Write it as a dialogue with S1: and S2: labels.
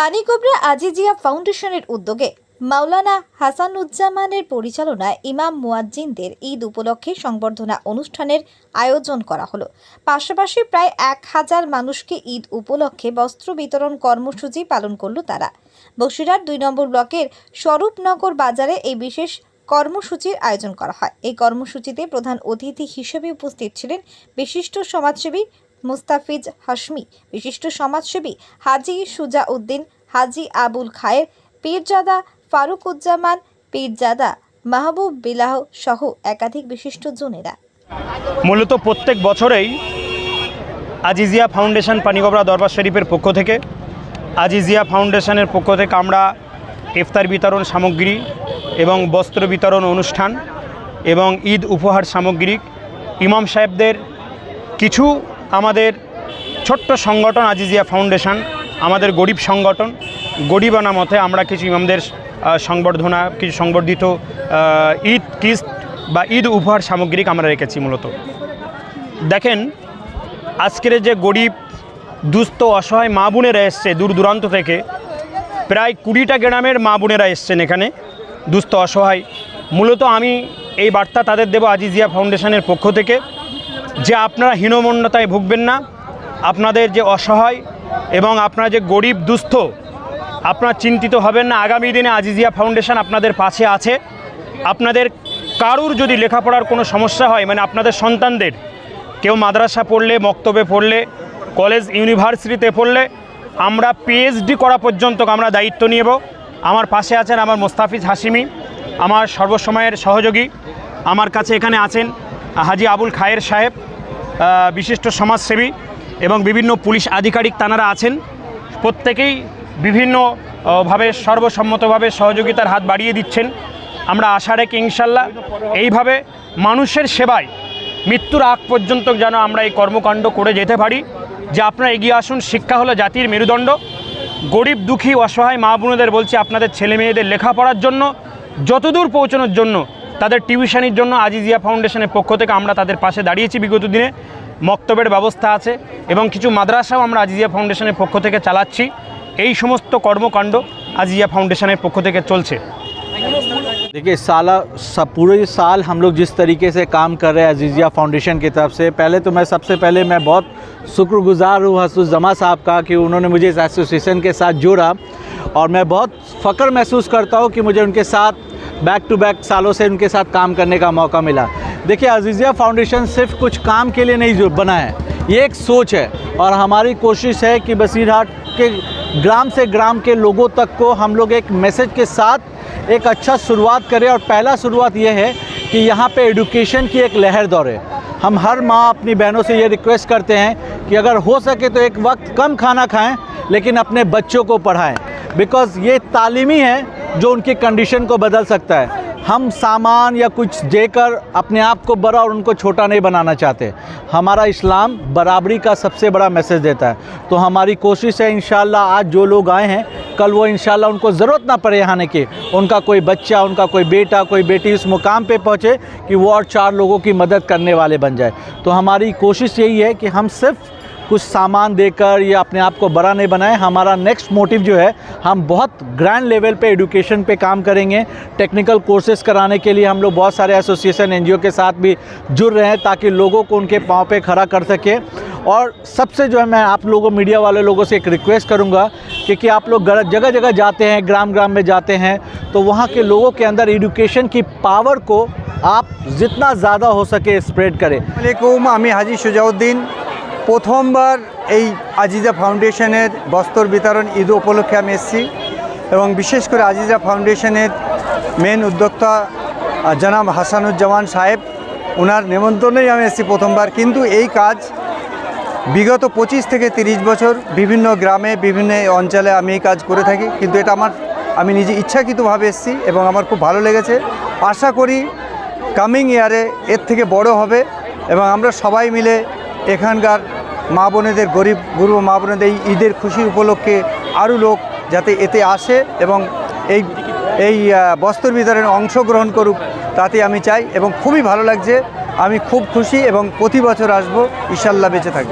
S1: পানিকোবরা আজিজিয়া ফাউন্ডেশনের উদ্যোগে মাওলানা হাসানুজ্জামানের পরিচালনায় ইমাম মুয়াজ্জিনদের ঈদ উপলক্ষে সংবর্ধনা অনুষ্ঠানের আয়োজন করা হলো। পাশাপাশি প্রায় এক হাজার মানুষকে ঈদ উপলক্ষে বস্ত্র বিতরণ কর্মসূচি পালন করল তারা। বসিরহাট দুই নম্বর ব্লকের স্বরূপনগর বাজারে এই বিশেষ কর্মসূচির আয়োজন করা হয়। এই কর্মসূচিতে প্রধান অতিথি হিসেবে উপস্থিত ছিলেন বিশিষ্ট সমাজসেবী মুস্তাফিজ হাশমি, বিশিষ্ট সমাজসেবী হাজি সুজা উদ্দিন হাজি আবুল খায়ের, পীরজাদা ফারুকুজ্জামান, পীরজাদা মাহবুব বিলাহ সহ একাধিক বিশিষ্ট জনেরা।
S2: মূলত প্রত্যেক বছরেই আজিজিয়া ফাউন্ডেশন পানিগবরা দরবার শরীফের পক্ষ থেকে, আজিজিয়া ফাউন্ডেশনের পক্ষ থেকে আমরা ইফতার বিতরণ সামগ্রী এবং বস্ত্র বিতরণ অনুষ্ঠান এবং ঈদ উপহার সামগ্রী ইমাম সাহেবদের কিছু আমাদের ছোট্ট সংগঠন আজিজিয়া ফাউন্ডেশন, আমাদের গরিব সংগঠন। গরিবানা মতে আমরা কিছু ইমামদের সংবর্ধনা, কিছু সংবর্ধিত ঈদ, কিস্ত বা ঈদ উপহার সামগ্রিক আমরা রেখেছি মূলত। দেখেন, আজকের যে গরিব, দুস্থ, অসহায় মা বোনেরা এসছে দূর দূরান্ত থেকে, প্রায় কুড়িটা গ্রামের মা বোনেরা এসছেন এখানে, দুস্থ, অসহায়। মূলত আমি এই বার্তা তাদের দেব আজিজিয়া ফাউন্ডেশনের পক্ষ থেকে। যে আপনারা হীনমন্যতায় ভুগবেন না, আপনাদের যে অসহায় এবং আপনারা যে গরিব, দুস্থ, আপনারা চিন্তিত হবেন না। আগামী দিনে আজিজিয়া ফাউন্ডেশন আপনাদের পাশে আছে। আপনাদের কারুর যদি লেখাপড়ার কোনো সমস্যা হয় মানে আপনাদের সন্তানদের, কেউ মাদ্রাসা পড়লে, মক্তবে পড়লে, কলেজ, ইউনিভার্সিটিতে পড়লে, আমরা পিএইচডি করা পর্যন্ত আমরা দায়িত্ব নিব। আমার পাশে আছেন আমার মোস্তাফিজ হাসিমি আমার সর্বসময়ের সহযোগী। আমার কাছে এখানে আছেন হাজি আবুল খায়ের সাহেব। বিশিষ্ট সমাজসেবী এবং বিভিন্ন পুলিশ আধিকারিক তানারা আছেন। প্রত্যেকেই বিভিন্ন আহ, ভাবে সর্বসম্মতভাবে সহযোগিতার হাত বাড়িয়ে দিচ্ছেন। আমরা আশা রেখে ইনশাল্লাহ এইভাবে মানুষের সেবায় মৃত্যুর আগ পর্যন্ত যেন আমরা এই কর্মকাণ্ড করে যেতে পারি। যে আপনারা এগিয়ে আসুন শিক্ষা হলো জাতির মেরুদণ্ড। গরিব দুঃখী অসহায় মা বোনেদের বলছি আপনাদের ছেলে মেয়েদের লেখাপড়ার জন্য যতদূর পৌঁছানোর জন্য তাদের টিউশনির জন্য আজিজিয়া ফাউন্ডেশনের পক্ষ থেকে আমরা তাদের পাশে দাঁড়িয়েছি বিগত দিনে মক্তবের ব্যবস্থা আছে এবং কিছু মাদ্রাসাও আমরা আজিজিয়া ফাউন্ডেশনের পক্ষ থেকে চালাচ্ছি এই সমস্ত কর্মকাণ্ড আজিজিয়া ফাউন্ডেশনের পক্ষ থেকে চলছে
S3: देखिए साला सब पूरे साल हम लोग जिस तरीके से काम कर रहे हैं अजीज़िया फाउंडेशन की तरफ से पहले तो मैं सबसे पहले मैं बहुत शुक्रगुजार हूँ हसूजमा साहब का कि उन्होंने मुझे इस एसोसिएशन के साथ जोड़ा और मैं बहुत फ़ख्र महसूस करता हूँ कि मुझे उनके साथ बैक टू बैक सालों से उनके साथ काम करने का मौका मिला। देखिए, अजीज़िया फाउंडेशन सिर्फ़ कुछ काम के लिए नहीं बना है, ये एक सोच है और हमारी कोशिश है कि बसीरहाट के ग्राम से ग्राम के लोगों तक को हम लोग एक मैसेज के साथ एक अच्छा शुरुआत करें और पहला शुरुआत ये है कि यहाँ पे एडुकेशन की एक लहर दौड़े हम हर माँ अपनी बहनों से ये रिक्वेस्ट करते हैं कि अगर हो सके तो एक वक्त कम खाना खाएँ, लेकिन अपने बच्चों को पढ़ाएँ। बिकॉज़ ये तालीमी है जो उनकी कंडीशन को बदल सकता है। हम सामान या कुछ देकर अपने आप को बड़ा और उनको छोटा नहीं बनाना चाहते। हमारा इस्लाम बराबरी का सबसे बड़ा मैसेज देता है। तो हमारी कोशिश है इन आज जो लोग आए हैं, कल वो इन उनको ज़रूरत ना पड़े आने की। उनका कोई बच्चा, उनका कोई बेटा, कोई बेटी उस मुकाम पे पहुँचे कि वो और चार लोगों की मदद करने वाले बन जाए। तो हमारी कोशिश यही है कि हम सिर्फ़ कुछ सामान देकर या अपने आप को बड़ा नहीं बनाए। हमारा नेक्स्ट मोटिव जो है, हम बहुत ग्रैंड लेवल पे एडुकेशन पे काम करेंगे। टेक्निकल कोर्सेज कराने के लिए हम लोग बहुत सारे एसोसिएशन एनजीओ के साथ भी जुड़ रहे हैं ताकि लोगों को उनके पाँव पे खड़ा कर सके। और सबसे जो है, मैं आप लोगों मीडिया वाले लोगों से एक रिक्वेस्ट करूँगा क्योंकि आप लोग जगह जगह जाते हैं, ग्राम ग्राम में जाते हैं तो वहाँ के लोगों के अंदर एडुकेशन की पावर को आप जितना ज़्यादा हो सके स्प्रेड करें।
S4: हमी हाजी शुजाउद्दीन। প্রথমবার এই আজিজা ফাউন্ডেশনের বস্ত্র বিতরণ ঈদ উপলক্ষে আমি এসেছি এবং বিশেষ করে আজিজা ফাউন্ডেশনের মেন উদ্যোক্তা জনাব হাসানুজ্জামান সাহেব ওনার নেমন্তন্নেই আমি এসেছি প্রথমবার। কিন্তু এই কাজ বিগত পঁচিশ থেকে তিরিশ বছর বিভিন্ন গ্রামে, বিভিন্ন অঞ্চলে আমি এই কাজ করে থাকি। কিন্তু এটা আমার, আমি নিজে ইচ্ছাকৃতভাবে এসেছি এবং আমার খুব ভালো লেগেছে। আশা করি কামিং ইয়ারে এর থেকে বড় হবে এবং আমরা সবাই মিলে এখানকার মা বোনেদের, গরিব গুরু মা বোনেদের এই ঈদের খুশির উপলক্ষে আরও লোক যাতে এতে আসে এবং এই এই বস্ত্র বিতরণে অংশগ্রহণ করুক, তাতে আমি চাই এবং খুবই ভালো লাগছে। আমি খুব খুশি এবং প্রতি বছর আসব। ইনশাল্লাহ বেঁচে থাকি